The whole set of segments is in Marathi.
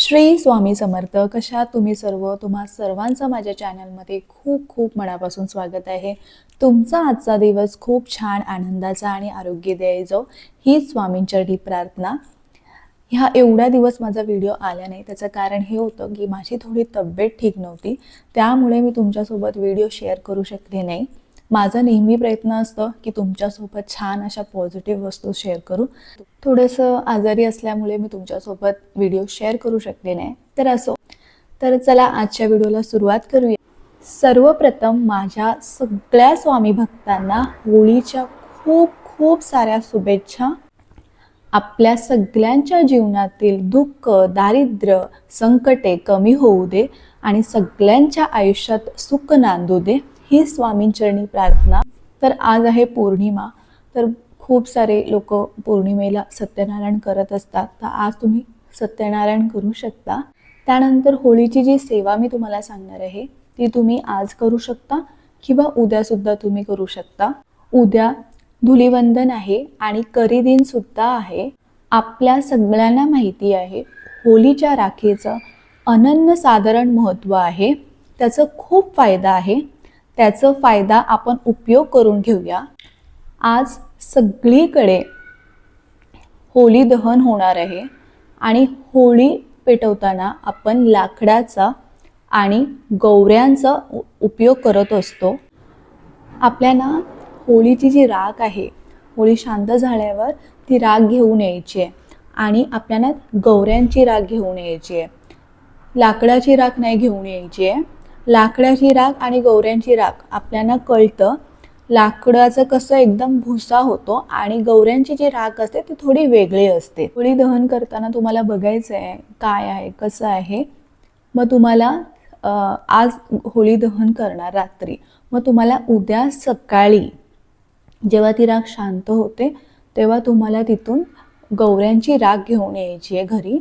श्री स्वामी समर्थ कशा तुम्ही सर्व? तुम्हा सर्वांचं माझ्या चॅनलमध्ये खूप खूप मनापासून स्वागत आहे. तुमचा आजचा दिवस खूप छान आनंदाचा आणि आरोग्यदायी जाऊ ही स्वामींची प्रार्थना. ह्या एवढ्या दिवस माझा व्हिडिओ आला नाही. त्याचं कारण हे होतं की माझी थोडी तब्येत ठीक नव्हती. त्यामुळे मी तुमच्यासोबत व्हिडिओ शेअर करू शकले नाही. माझा नेहमी प्रयत्न असतं की तुमच्यासोबत छान अशा पॉझिटिव्ह वस्तू शेअर करू. थोडंसं आजारी असल्यामुळे मी तुमच्यासोबत व्हिडिओ शेअर करू शकले नाही. तर असो. तर चला आजच्या व्हिडिओला सुरुवात करूया. सर्वप्रथम माझ्या सगळ्या स्वामी भक्तांना होळीच्या खूप खूप साऱ्या शुभेच्छा. आपल्या सगळ्यांच्या जीवनातील दुःख दारिद्र्य संकटे कमी होऊ दे आणि सगळ्यांच्या आयुष्यात सुख नांदू दे. ही स्वामींचरणी प्रार्थना. तर आज आहे पौर्णिमा. तर खूप सारे लोक पौर्णिमेला सत्यनारायण करत असतात. तर आज तुम्ही सत्यनारायण करू शकता. त्यानंतर होळीची जी सेवा मी तुम्हाला सांगणार आहे ती तुम्ही आज करू शकता किंवा उद्यासुद्धा तुम्ही करू शकता. उद्या धुलिवंदन आहे आणि करी दिन सुद्धा आहे. आपल्या सगळ्यांना माहिती आहे होलीच्या राखेचं अनन्य साधारण महत्त्व आहे. त्याचं खूप फायदा आहे. त्याचा फायदा आपण उपयोग करून घेऊया. आज सगळीकडे होळी दहन होणार आहे आणि होळी पेटवताना आपण लाकडाचा आणि गौऱ्यांचा उ- उपयोग करत असतो. आपल्याला होळीची जी राख आहे होळी शांत झाल्यावर ती राख घेऊन यायची आहे आणि आपल्याला गौऱ्यांची राख घेऊन यायची आहे. लाकडाची राख नाही घेऊन यायची आहे. लाकडाची राख आणि गौऱ्यांची राख. आपल्याला कळतं लाकडाचं कसं एकदम भुसा होतो आणि गौऱ्यांची जी राख असते ती थोडी वेगळी असते. होळी दहन करताना तुम्हाला बघायचं आहे काय आहे कसं आहे. मग तुम्हाला आज होळी दहन करणार रात्री. मग तुम्हाला उद्या सकाळी जेव्हा ती राख शांत होते तेव्हा तुम्हाला तिथून गौऱ्यांची राग घेऊन यायची आहे घरी.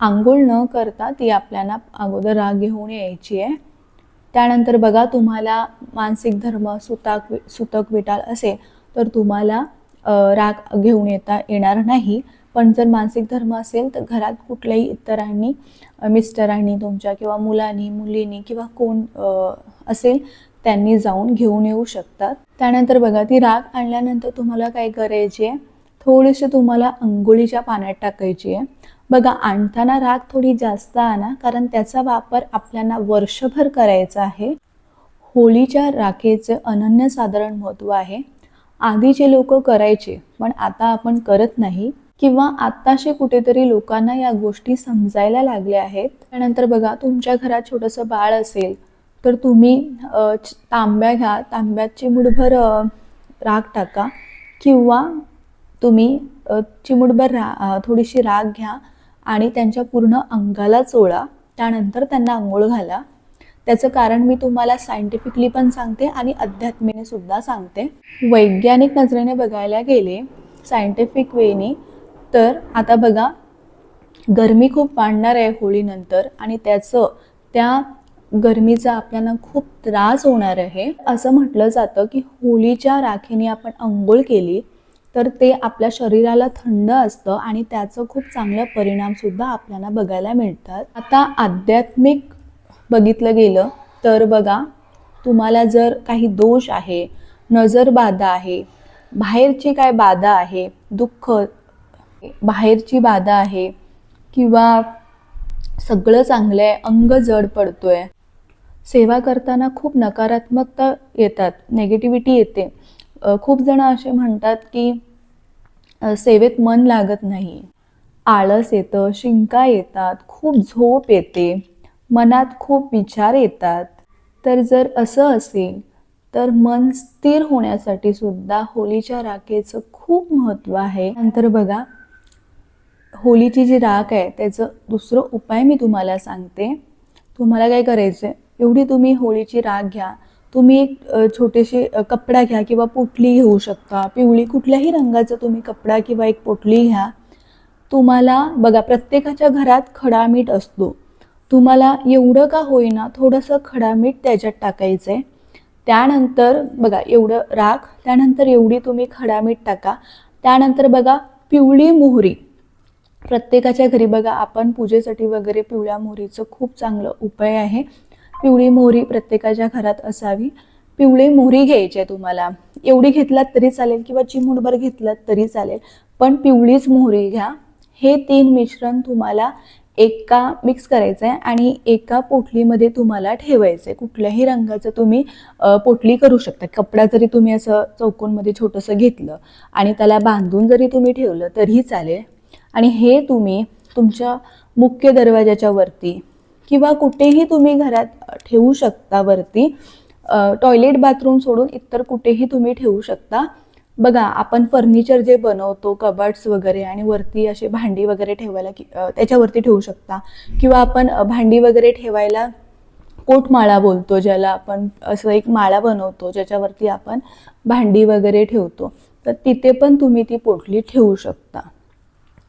आंघोळ न करता ती आपल्याला अगोदर राग घेऊन यायची आहे. त्यानंतर बघा तुम्हाला मानसिक धर्म सुताक सुतक विटाल असेल तर तुम्हाला राग घेऊन येता येणार नाही. पण जर मानसिक धर्म असेल तर घरात कुठल्याही इतरांनी मिस्टरांनी तुमच्या किंवा मुलांनी मुलींनी किंवा कोण असेल त्यांनी जाऊन घेऊन येऊ शकतात. त्यानंतर बघा ती राग आणल्यानंतर तुम्हाला काय करायची आहे? थोडीशी तुम्हाला अंघोळीच्या पाण्यात टाकायची आहे. बघा आणताना राग थोडी जास्त आणा कारण त्याचा वापर आपल्याला वर्षभर करायचा आहे. होळीच्या राखेचं अनन्य साधारण महत्त्व आहे. आधीचे लोक करायचे पण आता आपण करत नाही. किंवा आत्ताशे कुठेतरी लोकांना या गोष्टी समजायला लागल्या आहेत. त्यानंतर बघा तुमच्या घरात छोटंसं बाळ असेल तर तुम्ही तांब्या घ्या. तांब्यात चिमुटभर राग राख टाका. किंवा तुम्ही अ, चिमुटभर रा थोडीशी राख घ्या. आणि त्यांच्या पूर्ण अंगाला चोळा. त्यानंतर त्यांना आंघोळ घाला. त्याचं कारण मी तुम्हाला सायंटिफिकली पण सांगते आणि अध्यात्मीने सुद्धा सांगते. वैज्ञानिक नजरेने बघायला गेले सायंटिफिक वेनी तर आता बघा गरमी खूप वाढणार आहे होळीनंतर आणि त्याचं त्या गरमीचा आपल्याला खूप त्रास होणार आहे. असं म्हटलं जातं की होळीच्या राखेने आपण अंघोळ केली तर ते आपल्या शरीराला थंड असतं आणि त्याचं खूप चांगलं परिणामसुद्धा आपल्याला बघायला मिळतात. आता आध्यात्मिक बघितलं गेलं तर बघा तुम्हाला जर काही दोष आहे नजर बाधा आहे बाहेरची काय बाधा आहे दुःख बाहेरची बाधा आहे किंवा सगळं चांगलं आहे अंग जड पडतोय सेवा करताना खूप नकारात्मकता येतात नेगेटिव्हिटी येते खूप जण असे म्हणतात की सेवेत मन लागत नाही. आळस येतं शिंका येतात खूप झोप येते मनात खूप विचार येतात. तर जर असं असेल तर मन स्थिर होण्यासाठी सुद्धा होलीच्या राखेचं खूप महत्त्व आहे. नंतर बघा होलीची जी राख आहे त्याचं दुसरं उपाय मी तुम्हाला सांगते. तुम्हाला काय करायचं आहे एवढी तुम्ही होळीची राख घ्या. तुम्ही एक छोटेसे कपडा घ्या किंवा पोटली घेऊ शकता. पिवळी कुठल्याही रंगाचा तुम्ही कपडा किंवा एक पोटली घ्या. तुम्हाला बघा प्रत्येकाच्या घरात खडा मीठ असतो. तुम्हाला एवढं का होईना थोडंसं खडा मीठ त्याच्यात टाकायचं आहे त्यानंतर बघा एवढं राख त्यानंतर एवढी तुम्ही खडा मीठ टाका. त्यानंतर बघा पिवळी मोहरी. प्रत्येकाच्या घरी बघा आपण पूजेसाठी वगैरे पिवळ्या मोहरीचं खूप चांगलं उपाय आहे. पिवळी मोहरी प्रत्येकाच्या घरात असावी. पिवळी मोहरी घ्यायची आहे तुम्हाला. एवढी घेतलात तरी चालेल किंवा चिमूटभर घेतलात तरी चालेल. पण पिवळीच मोहरी घ्या. हे तीन मिश्रण तुम्हाला एका मिक्स करायचं आहे आणि एका पोटलीमध्ये तुम्हाला ठेवायचं आहे कुठल्याही रंगाचं तुम्ही पोटली करू शकता. कपडा जरी तुम्ही असं चौकोनमध्ये छोटंसं घेतलं आणि त्याला बांधून जरी तुम्ही ठेवलं तरीही चालेल. आणि हे तुम्ही तुमच्या मुख्य दरवाजाच्या वरती किंवा कुठेही तुम्ही घरात ठेवू शकता वरती टॉयलेट बाथरूम सोडून इतर कुठेही तुम्ही ठेवू शकता. बघा आपण फर्निचर जे बनवतो कबर्ड्स वगैरे आणि वरती असे भांडी वगैरे ठेवायला त्याच्यावरती ठेवू शकता. किंवा आपण भांडी वगैरे ठेवायला कोटमाळा बोलतो ज्याला आपण असं एक माळा बनवतो ज्याच्यावरती आपण भांडी वगैरे ठेवतो. तर तिथे पण तुम्ही ती पोटली ठेवू शकता.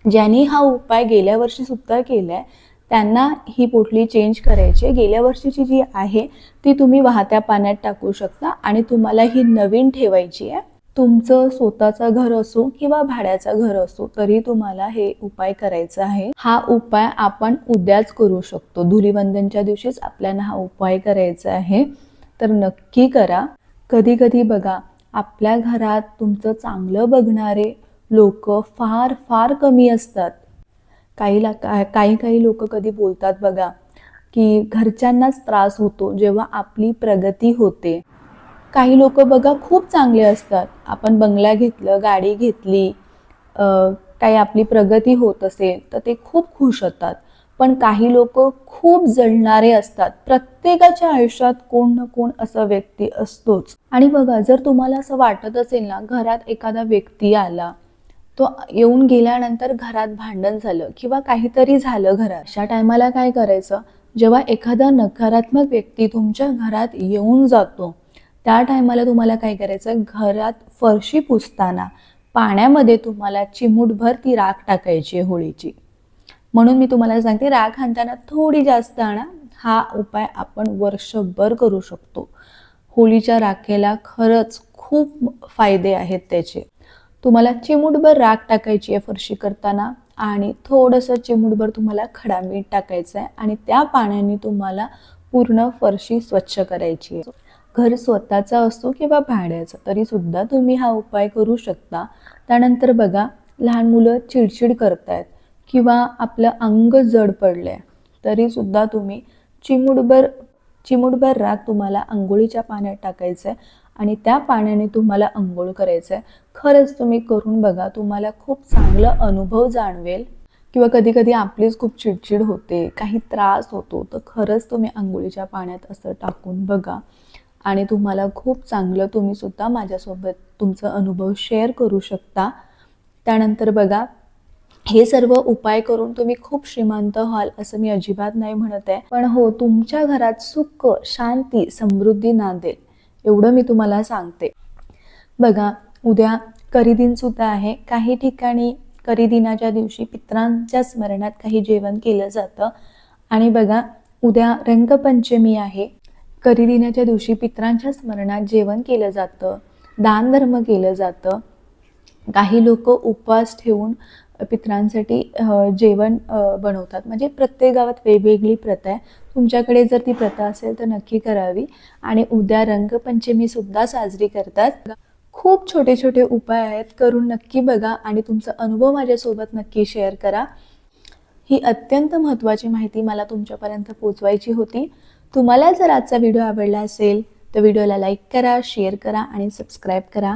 ज्यांनी हा उपाय गेल्या वर्षी सुद्धा केलाय. त्यांना ही पोटली चेंज करायची आहे. गेल्या वर्षीची जी आहे ती तुम्ही वाहत्या पाण्यात टाकू शकता आणि तुम्हाला ही नवीन ठेवायची आहे. तुमचं स्वतःचं घर असो किंवा भाड्याचं घर असो तरी तुम्हाला हे उपाय करायचा आहे. हा उपाय आपण उद्याच करू शकतो. धुलीवंदनच्या दिवशीच आपल्याला हा उपाय करायचा आहे. तर नक्की करा. कधी कधी बघा आपल्या घरात तुमचं चांगलं बघणारे लोक फार फार कमी असतात. काहीला काय का- काही काही लोक कधी बोलतात बघा की घरच्यांनाच त्रास होतो जेव्हा आपली प्रगती होते. काही लोक बघा खूप चांगले असतात. आपण बंगला घेतलं गाडी घेतली काही आपली प्रगती होत असेल तर ते खूप खुश होतात. पण काही लोक खूप जळणारे असतात. प्रत्येकाच्या आयुष्यात कोण ना कोण असा व्यक्ती असतोच. आणि बघा जर तुम्हाला असं वाटत असेल ना घरात एखादा व्यक्ती आला तो येऊन गेल्यानंतर घरात भांडण झालं किंवा काहीतरी झालं घरात. अशा टायमाला काय करायचं? जेव्हा एखादा नकारात्मक व्यक्ती तुमच्या घरात येऊन जातो त्या टायमाला तुम्हाला काय करायचं? घरात फरशी पुसताना पाण्यामध्ये तुम्हाला चिमूटभर ती राख टाकायची आहे होळीची. म्हणून मी तुम्हाला सांगते राख आणताना थोडी जास्त आणा. हा उपाय आपण वर्षभर करू शकतो. होळीच्या राखेला खरंच खूप फायदे आहेत त्याचे. तुम्हाला चिमूटभर राख टाकायची आहे फरशी करताना आणि थोडंसं चिमूटभर तुम्हाला खडा मीठ टाकायचं आहे आणि त्या पाण्याने तुम्हाला पूर्ण फरशी स्वच्छ करायची आहे. घर स्वतःचं असो किंवा भाड्याचं तरी सुद्धा तुम्ही हा उपाय करू शकता. त्यानंतर बघा लहान मुलं चिडचिड करतायत किंवा आपलं अंग जड पडलंय तरी सुद्धा तुम्ही चिमूटभर चिमूटभर राग तुम्हाला आंघोळीच्या पाण्यात टाकायचं आहे. आणि त्या पाण्याने तुम्हाला अंघोळ करायचं आहे खरंच तुम्ही करून बघा तुम्हाला खूप चांगला अनुभव जाणवेल. किंवा कधी कधी आपलीच खूप चिडचिड होते काही त्रास होतो तर खरंच तुम्ही आंघोळीच्या पाण्यात असं टाकून बघा. आणि तुम्हाला खूप चांगलं तुम्ही सुद्धा माझ्यासोबत तुमचा अनुभव शेअर करू शकता. त्यानंतर बघा हे सर्व उपाय करून तुम्ही खूप श्रीमंत व्हाल असं मी अजिबात नाही म्हणत आहे. पण हो तुमच्या घरात सुख शांती समृद्धी नांदेल. एवढं मी तुम्हाला सांगते. बघा उद्या करिदिन सुद्धा आहे. काही ठिकाणी करिदिनाच्या दिवशी पित्रांच्या स्मरणात काही जेवण केलं जातं. आणि बघा उद्या रंगपंचमी आहे. करीदिनाच्या दिवशी पित्रांच्या स्मरणात जेवण केलं जातं. दानधर्म केलं जातं. काही लोक उपवास ठेवून पित्रांसाठी जेवण बनवतात. म्हणजे प्रत्येक गावात वेगवेगळी प्रथा आहे. तुमच्याकडे जर ती प्रथा असेल तर नक्की करावी. आणि उद्या रंगपंचमी सुद्धा साजरी करतात. खूप छोटे छोटे उपाय आहेत. करून नक्की बघा आणि तुमचा अनुभव माझ्यासोबत नक्की शेअर करा. ही अत्यंत महत्त्वाची माहिती मला तुमच्यापर्यंत पोचवायची होती. तुम्हाला जर आजचा व्हिडिओ आवडला असेल तर व्हिडिओला लाईक करा शेअर करा आणि सबस्क्राईब करा.